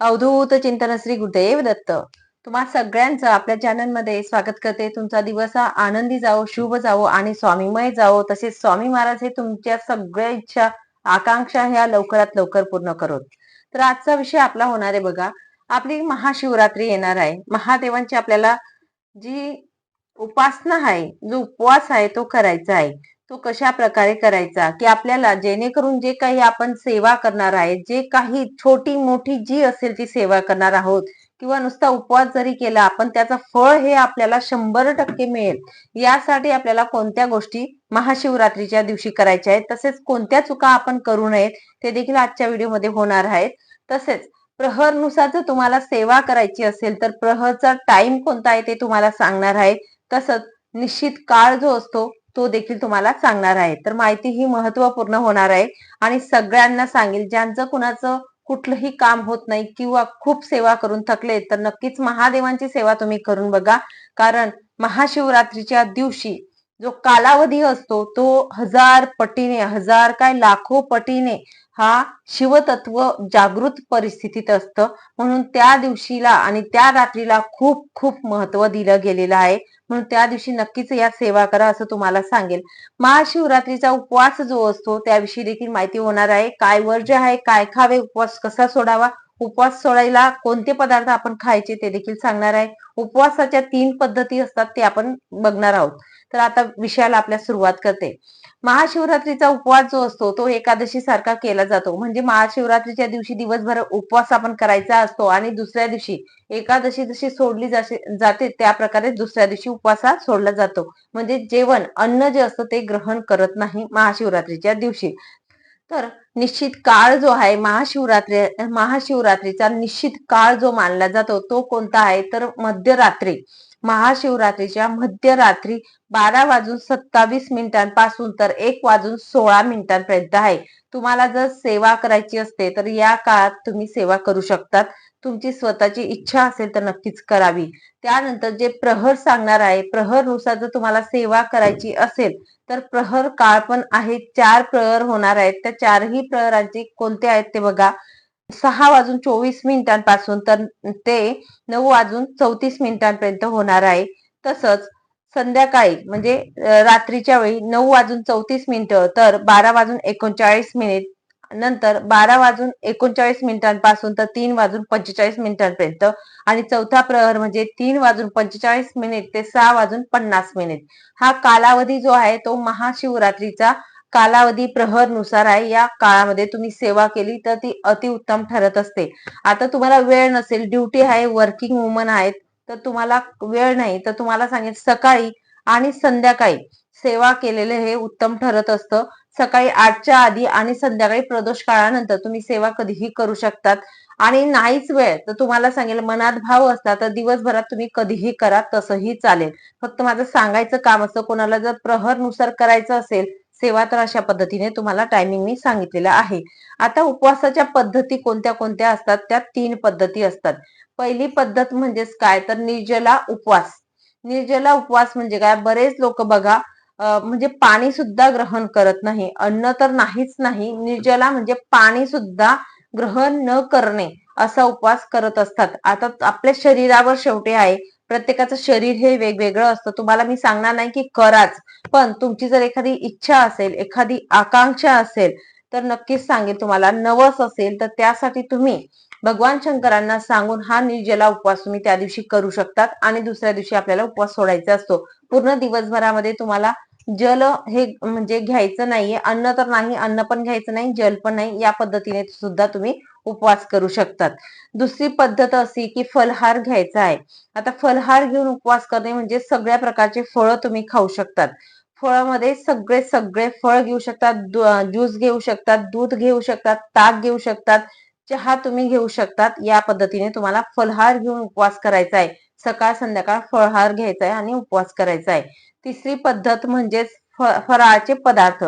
अवधूत चिंतन श्री गुरुदेव दत्त. तुम्हा सगळ्यांचं आपल्या चॅनलमध्ये स्वागत करते. तुमचा दिवस हा आनंदी जावो शुभ जावो आणि स्वामीमय जावो. तसेच स्वामी महाराज हे तुमच्या सगळ्या इच्छा आकांक्षा ह्या लवकरात लवकर पूर्ण करोत. तर आजचा विषय आपला होणार आहे बघा. आपली महाशिवरात्री येणार आहे. महादेवांची आपल्याला जी उपासना आहे जो उपवास आहे तो करायचा आहे. तो कशा प्रकारे करायचा? की आपल्याला जेणेकरून जे काही आपण सेवा करणार आहे जे काही छोटी मोठी जी असेल ती सेवा करणार आहोत किंवा नुसता उपवास जरी केला आपण त्याचं फळ हे आपल्याला शंभर टक्के मिळेल. यासाठी आपल्याला कोणत्या गोष्टी महाशिवरात्रीच्या दिवशी करायच्या आहेत? तसेच कोणत्या चुका आपण करू नयेत ते देखील आजच्या व्हिडिओमध्ये होणार आहेत. तसेच प्रहरनुसार जर तुम्हाला सेवा करायची असेल तर प्रहरचा टाइम कोणता आहे ते तुम्हाला सांगणार आहे. तसंच निश्चित काळ जो असतो तो देखील तुम्हाला सांगणार आहे. तर माहिती ही महत्त्वपूर्ण होणार आहे. आणि सगळ्यांना सांगेल ज्यांचं कुणाचं कुठलंही काम होत नाही किंवा खूप सेवा करून थकले तर नक्कीच महादेवांची सेवा तुम्ही करून बघा. कारण महाशिवरात्रीच्या दिवशी जो कालावधी असतो तो हजार पटीने हजार काय लाखो पटीने हा शिवतत्व जागृत परिस्थितीत असतं. म्हणून त्या दिवशीला आणि त्या रात्रीला खूप खूप महत्त्व दिलं गेलेलं आहे. म्हणून त्या दिवशी नक्कीच या सेवा करा असं तुम्हाला सांगेल. महाशिवरात्रीचा उपवास जो असतो त्याविषयी देखील माहिती होणार आहे. काय वर्ज्य आहे काय खावे उपवास कसा सोडावा उपवास सोडायला कोणते पदार्थ आपण खायचे ते देखील सांगणार आहे. उपवासाच्या तीन पद्धती असतात ते आपण बघणार आहोत. तर आता विषयाला आपल्या सुरुवात करते. महाशिवरात्रीचा उपवास जो असतो तो एकादशी सारखा केला जातो. म्हणजे महाशिवरात्रीच्या दिवशी दिवसभर उपवास आपण करायचा असतो आणि दुसऱ्या दिवशी एकादशी जशी सोडली जाते त्या प्रकारे दुसऱ्या दिवशी उपवास सोडला जातो. म्हणजे जेवण अन्न जे असतं ते ग्रहण करत नाही महाशिवरात्रीच्या दिवशी. तर निश्चित काळ जो आहे महाशिवरात्री महाशिवरात्रीचा निश्चित काळ जो मानला जातो तो कोणता आहे? तर मध्यरात्री. महाशिवरात्रीच्या मध्यरात्री बारा वाजून सत्तावीस मिनिटांपासून तर एक वाजून सोळा मिनिटांपर्यंत आहे. तुम्हाला जर सेवा करायची असते तर या काळात तुम्ही सेवा करू शकतात. तुमची स्वतःची इच्छा असेल तर नक्कीच करावी. त्यानंतर जे प्रहर सांगणार आहे प्रहरनुसार जर तुम्हाला सेवा करायची असेल तर प्रहर काळ पण आहे. चार प्रहर होणार आहेत. त्या चारही प्रहरांचे कोणते आहेत ते बघा. सहा वाजून चोवीस मिनिटांपासून तर ते नऊ वाजून चौतीस मिनिटांपर्यंत होणार आहे. तसंच संध्याकाळी म्हणजे रात्रीच्या वेळी नऊ वाजून चौतीस मिनिटं तर बारा वाजून एकोणचाळीस मिनिट नंतर बारा वाजून एकोणचाळीस मिनिटांपासून तर तीन वाजून पंचेचाळीस मिनिटांपर्यंत आणि चौथा प्रहर म्हणजे तीन वाजून पंचेचाळीस मिनिट ते सहा वाजून पन्नास मिनिट. हा कालावधी जो आहे तो महाशिवरात्रीचा कालावधी प्रहरनुसार आहे. या काळामध्ये तुम्ही सेवा केली तर ती अतिउत्तम ठरत असते. आता तुम्हाला वेळ नसेल ड्युटी आहे वर्किंग वुमन आहेत तर तुम्हाला वेळ नाही तर तुम्हाला सांगेल सकाळी आणि संध्याकाळी सेवा केलेले हे उत्तम ठरत असतं. सकाळी आठच्या आधी आणि संध्याकाळी प्रदोष काळानंतर तुम्ही सेवा कधीही करू शकतात. आणि नाहीच वेळ तर तुम्हाला सांगेल मनात भाव असला तर दिवसभरात तुम्ही कधीही करा तसंही चालेल. फक्त माझं सांगायचं काम असतं कोणाला जर प्रहरनुसार करायचं असेल सेवा तर अशा पद्धतीने तुम्हाला टायमिंग मी सांगितलेला आहे. आता उपवासाच्या पद्धती कोणत्या कोणत्या असतात? त्या तीन पद्धती असतात. पहिली पद्धत म्हणजेच काय? तर निर्जला उपवास. निर्जला उपवास म्हणजे काय? बरेच लोक बघा म्हणजे पाणी सुद्धा ग्रहण करत नाही. अन्न तर नाहीच नाही. निर्जला म्हणजे पाणी सुद्धा ग्रहण न करणे असा उपवास करत असतात. आता आपल्या शरीरावर शेवटी आहे प्रत्येकाचं शरीर हे वेगवेगळं असतं. तुम्हाला मी सांगणार नाही की कराच पण तुमची जर एखादी इच्छा असेल एखादी आकांक्षा असेल तर नक्कीच सांगेल तुम्हाला. नवस असेल तर त्यासाठी तुम्ही भगवान शंकरांना सांगून हा निर्जला उपवास तुम्ही त्या दिवशी करू शकतात आणि दुसऱ्या दिवशी आपल्याला उपवास सोडायचा असतो. पूर्ण दिवसभरामध्ये तुम्हाला जल हे म्हणजे घ्यायचं नाहीये. अन्न तर नाही अन्न पण घ्यायचं नाही जल पण नाही. या पद्धतीने सुद्धा तुम्ही उपवास करू शकतात. दुसरी पद्धत अशी की फलहार घ्यायचा आहे. आता फलहार घेऊन उपवास करणे म्हणजे सगळ्या प्रकारचे फळं तुम्ही खाऊ शकतात. फळामध्ये सगळे सगळे फळ घेऊ शकतात. ज्यूस घेऊ शकतात दूध घेऊ शकतात ताक घेऊ शकतात. चहा तुम्ही घेऊ शकतात. या पद्धतीने तुम्हाला फलहार घेऊन उपवास करायचा आहे. सकाळ संध्याकाळ फळहार घ्यायचा आहे आणि उपवास करायचा आहे तिसरी पद्धत म्हणजेच फराळाचे पदार्थ.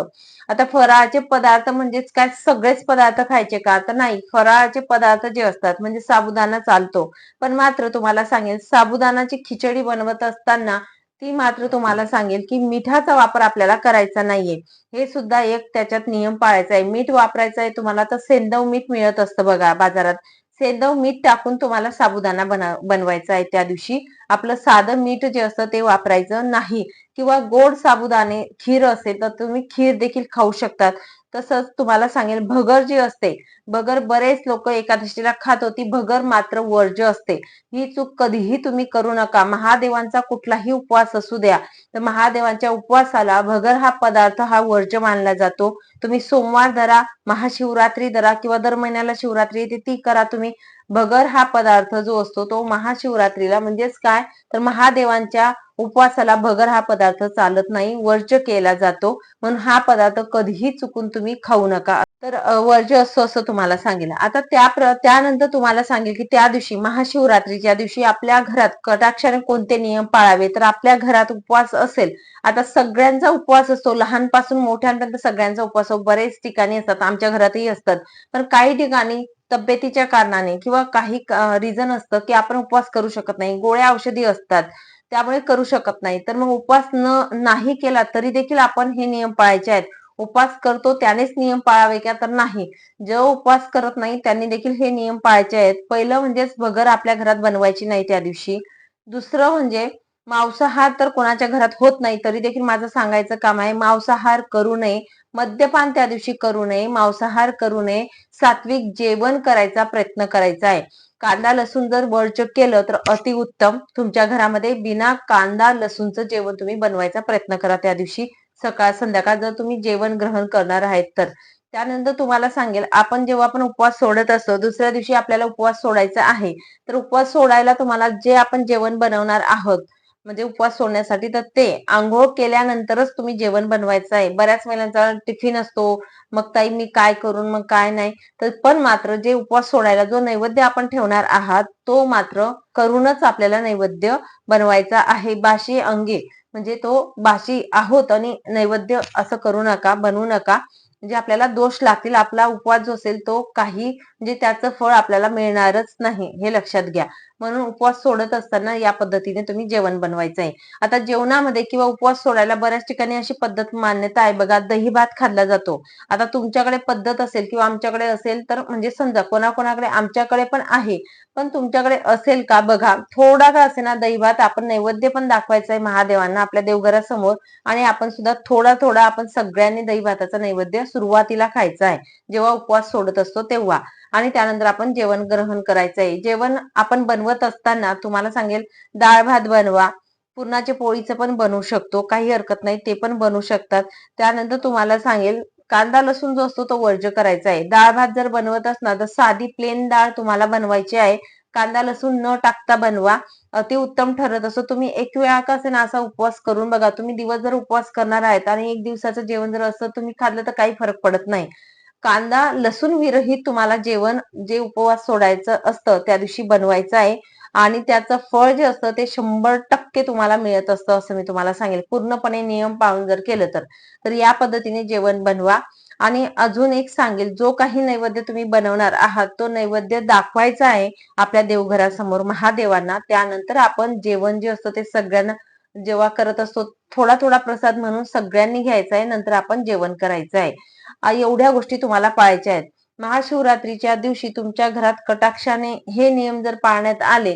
आता फराळाचे पदार्थ म्हणजेच काय? सगळेच पदार्थ खायचे का? तर नाही फराळाचे पदार्थ जे असतात म्हणजे साबुदाणा चालतो. पण मात्र तुम्हाला सांगेल साबुदाणाची खिचडी बनवत असताना ती मात्र तुम्हाला सांगेल की मिठाचा वापर आपल्याला करायचा नाहीये. हे सुद्धा एक त्याच्यात नियम पाळायचा आहे मीठ वापरायचं आहे तुम्हाला तर सेंदव मीठ मिळत असतं बघा बाजारात. सेंदव मीठ टाकून तुम्हाला साबुदाणा बनवायचा आहे त्या दिवशी. आपलं साधं मीठ जे असतं ते वापरायचं नाही. किंवा गोड साबुदाणे खीर असेल तर तुम्ही खीर देखील खाऊ शकतात. तसंच तुम्हाला सांगेल भगर जी असते भगर बरेच लोक एकादशीला खात होती भगर मात्र वर्ज्य असते ही चूक कधीही तुम्ही करू नका. महादेवांचा कुठलाही उपवास असू द्या. तर महादेवांच्या उपवासाला भगर हा पदार्थ हा वर्ज्य मानला जातो. तुम्ही सोमवार धरा महाशिवरात्री धरा किंवा दर महिन्याला शिवरात्री येते ती करा तुम्ही. भगर हा पदार्थ जो असतो तो महाशिवरात्रीला म्हणजेच काय? तर महादेवांच्या उपवासाला भगर हा पदार्थ चालत नाही वर्ज्य केला जातो. म्हणून हा पदार्थ कधीही चुकून तुम्ही खाऊ नका. तर वर्ज्य असतो असं तुम्हाला सांगेल. आता त्या त्यानंतर तुम्हाला सांगेल की त्या दिवशी महाशिवरात्रीच्या दिवशी आपल्या घरात कटाक्षाने कोणते नियम पाळावे? तर आपल्या घरात उपवास असेल. आता सगळ्यांचा उपवास असतो. लहानपासून मोठ्यांपर्यंत सगळ्यांचा उपवास बरेच ठिकाणी असतात. आमच्या घरातही असतात. पण काही ठिकाणी तब्येतीच्या कारणाने किंवा काही रिझन असतं की आपण उपवास करू शकत नाही गोळ्या औषधी असतात त्यामुळे करू शकत नाही. तर मग उपवास न नाही केला तरी देखील आपण हे नियम पाळायचे आहेत. उपवास करतो त्यानेच नियम पाळावे का? तर नाही. जो उपवास करत नाही त्यांनी देखील हे नियम पाळायचे आहेत. पहिलं म्हणजेच भगर आपल्या घरात बनवायची नाही त्या दिवशी. दुसरं म्हणजे मांसाहार तर कोणाच्या घरात होत नाही तरी देखील माझं सांगायचं काम आहे मांसाहार करू नये. मद्यपान त्या दिवशी करू नये मांसाहार करू नये सात्विक जेवण करायचा प्रयत्न करायचा आहे. कांदा लसूण जर वर्ज केलं तर अतिउत्तम तुमच्या घरामध्ये बिना कांदा लसूणचं जेवण तुम्ही बनवायचा प्रयत्न करा त्या दिवशी. सकाळ संध्याकाळ जर तुम्ही जेवण ग्रहण करणार आहेत तर. त्यानंतर तुम्हाला सांगेल आपण जेव्हा आपण उपवास सोडत असतो दुसऱ्या दिवशी आपल्याला उपवास सोडायचा आहे. तर उपवास सोडायला तुम्हाला जे आपण जेवण बनवणार आहोत म्हणजे उपवास सोडण्यासाठी तर ते आंघोळ केल्यानंतरच तुम्ही जेवण बनवायचं आहे. बऱ्याच महिलांचा टिफिन असतो. मग ताई मी काय करून मग काय नाही. तर पण मात्र जे उपवास सोडायला जो नैवेद्य आपण ठेवणार आहात तो मात्र करूनच आपल्याला नैवेद्य बनवायचा आहे. बाशी अंगे म्हणजे तो बाशी आहोत आणि नैवेद्य असं करू नका बनवू नका. म्हणजे आपल्याला दोष लागतील आपला उपवास जो असेल तो काही म्हणजे त्याचं फळ आपल्याला मिळणारच नाही हे लक्षात घ्या. म्हणून उपवास सोडत असताना या पद्धतीने तुम्ही जेवण बनवायचं आहे आता जेवणामध्ये किंवा उपवास सोडायला बऱ्याच ठिकाणी अशी पद्धत मान्यता आहे बघा दही भात खाल्ला जातो. आता तुमच्याकडे पद्धत असेल किंवा आमच्याकडे असेल तर म्हणजे समजा कोणाकोणाकडे आमच्याकडे पण आहे पण तुमच्याकडे असेल का बघा थोडा का असे ना दही भात आपण नैवेद्य पण दाखवायचा आहे महादेवांना आपल्या देवघरासमोर आणि आपण सुद्धा थोडा थोडा आपण सगळ्यांनी दही भाताचा नैवेद्य सुरुवातीला खायचा आहे जेव्हा उपवास सोडत असतो तेव्हा. आणि त्यानंतर आपण जेवण ग्रहण करायचं आहे. जेवण आपण बनवत असताना तुम्हाला सांगेल डाळ भात बनवा. पुरणाचे पोळीचं पण बनवू शकतो. काही हरकत नाही ते पण बनवू शकतात. त्यानंतर तुम्हाला सांगेल कांदा लसूण जो असतो तो वर्ज करायचा आहे. डाळ भात जर बनवत असणार तर साधी प्लेन डाळ तुम्हाला बनवायची आहे. कांदा लसूण न टाकता बनवा. अति उत्तम ठरत असो. तुम्ही एक वेळा का ना असा उपवास करून बघा. तुम्ही दिवस जर उपवास करणार आहेत आणि एक दिवसाचं जेवण जर असं तुम्ही खाल्लं तर काही फरक पडत नाही. कांदा लसूण विरहित तुम्हाला जेवण जे उपवास सोडायचं असतं त्या दिवशी बनवायचं आहे. आणि त्याचं फळ जे असतं ते शंभर टक्के तुम्हाला मिळत असतं असं मी तुम्हाला सांगेल. पूर्णपणे नियम पाळून जर केलं तर. तर या पद्धतीने जेवण बनवा. आणि अजून एक सांगेल जो काही नैवेद्य तुम्ही बनवणार आहात तो नैवेद्य दाखवायचा आहे आपल्या देवघरासमोर महादेवांना. त्यानंतर आपण जेवण जे असतं ते सगळ्यांना जेव्हा करत असतो थोडा थोडा प्रसाद म्हणून सगळ्यांनी घ्यायचा आहे नंतर आपण जेवण करायचं आहे एवढ्या गोष्टी तुम्हाला पाळायच्या आहेत. महाशिवरात्रीच्या दिवशी तुमच्या घरात कटाक्षाने हे नियम जर पाळण्यात आले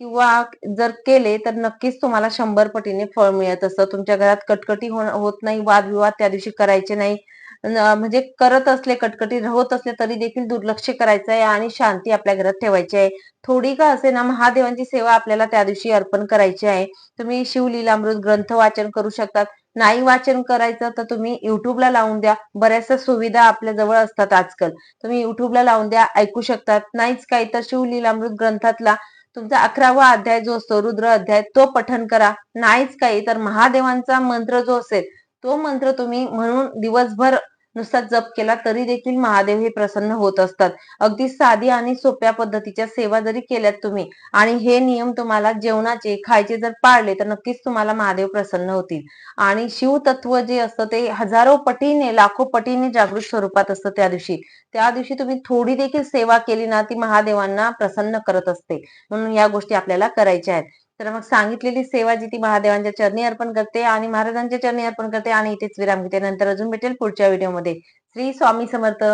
किंवा जर केले तर नक्कीच तुम्हाला शंभर पटीने फळ मिळत असतं. तुमच्या घरात कटकटी होत नाही वादविवाद त्या दिवशी करायचे नाही. म्हणजे करत असले कटकटी होत असले तरी देखील दुर्लक्ष करायचं आहे आणि शांती आपल्या घरात ठेवायची आहे. थोडी का असे ना महादेवांची सेवा आपल्याला त्या दिवशी अर्पण करायची आहे. तुम्ही शिवलीलामृत ग्रंथ वाचन करू शकतात. नाही वाचन करायचं तर तुम्ही युट्यूबला लावून द्या. बऱ्याचशा सुविधा आपल्या जवळ असतात आजकाल. तुम्ही युट्यूबला लावून द्या ऐकू शकतात. नाहीच काही तर शिवलीलामृत ग्रंथातला तुमचा अकरावा अध्याय जो असतो रुद्र अध्याय तो पठन करा. नाहीच काही तर महादेवांचा मंत्र जो असेल तो मंत्र तुम्ही म्हणून दिवसभर नुसता जप केला तरी देखील महादेव हे प्रसन्न होत असतात. अगदी साधी आणि सोप्या पद्धतीच्या सेवा जरी केल्यात तुम्ही आणि हे नियम तुम्हाला जेवणाचे खायचे जर पाळले तर नक्कीच तुम्हाला महादेव प्रसन्न होतील. आणि शिवतत्व जे असतं ते हजारो पटीने लाखो पटीने जागृत स्वरूपात असतं त्या दिवशी. त्या दिवशी तुम्ही थोडी देखील सेवा केली ना ती महादेवांना प्रसन्न करत असते. म्हणून या गोष्टी आपल्याला करायच्या आहेत. तर मग सांगितलेली सेवा जी ती महादेवांच्या चरणी अर्पण करते आणि महाराजांच्या चरणी अर्पण करते आणि इथेच विराम घेते. नंतर अजून भेटेल पुढच्या व्हिडिओमध्ये श्री स्वामी समर्थ.